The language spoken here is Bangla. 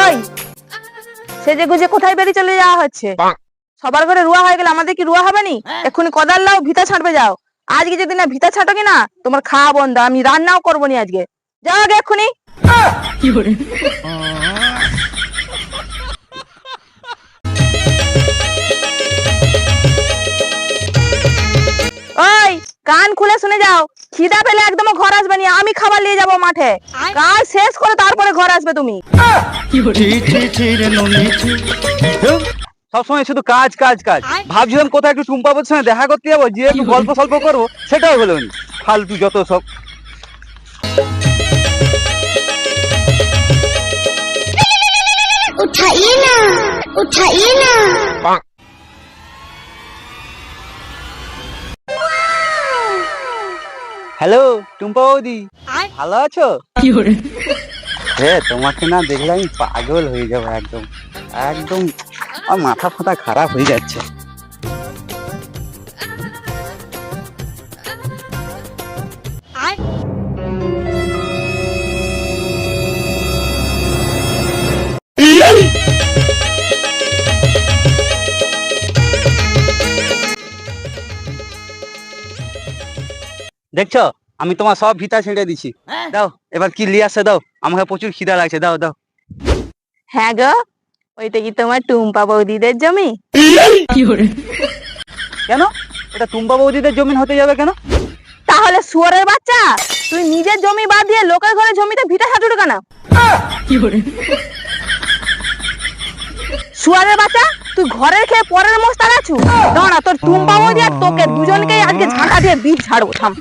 ওই! সেজে গুজে কোথায় বেরিয়ে চলে যাওয়া হচ্ছে? সবার ঘরে রুয়া হয়ে গেলে আমাদের কি রুয়া হবে নি? এক্ষুনি কদাল লাও ভিতা ছাঁটবে যাও। আজকে যদি না ভিতা ছাঁটো কি না তোমার খাওয়া বন্ধ আমি রান্নাও করব নি আজকে। যাও আগে এক্ষুনি। ওই কান খুলে শুনে যাও। খিদা পেলে একদম ঘর আসবে নি আমি খাবার নিয়ে যাব মাঠে। কাজ শেষ করে তারপরে ঘর আসবে তুমি সবসময় শুধু কাজ কাজ কাজ ভাবছিলাম কোথায় একটু টুম্পা বলছে সঙ্গে দেখা করতে যাবো যে একটু গল্প সল্প করবো সেটাও হলো না ফালতু যত সব उठाइए ना उठाइए ना হ্যালো টুম্পা বৌদি ভালো আছো হ্যাঁ তোমাকে না দেখলে আমি পাগল হয়ে যাব একদম। একদম আমার মাথা ফাতা খারাপ হয়ে যাচ্ছে। দেখছ? আমি তোমার সব ভিতা ছেড়ে দিছি। দাও এবার কি লিয়ে আসে দাও? আমাকে প্রচুর খিদা লাগছে দাও দাও। হ্যাঁ গো ওইটা কি তোমার টুম্পা বৌদিদের জমি? কেন? এটা টুম্পা বৌদিদের জমিন হতে যাবে কেন? তাহলে শুয়ারের বাচ্চা তুই নিজের জমি বাদ দিয়ে লোকের ঘরে জমিতে ভিটা হাঁটুটো কেন? শুয়ারের বাচ্চা তুই ঘরের খেয়ে পরের মস্তা আছু দাঁড়া তোর টুম্পা বৌদি আর তোকে দুজনকেই আজকে ঝাঁটা দিয়ে বীজ ছাড়বো থাম।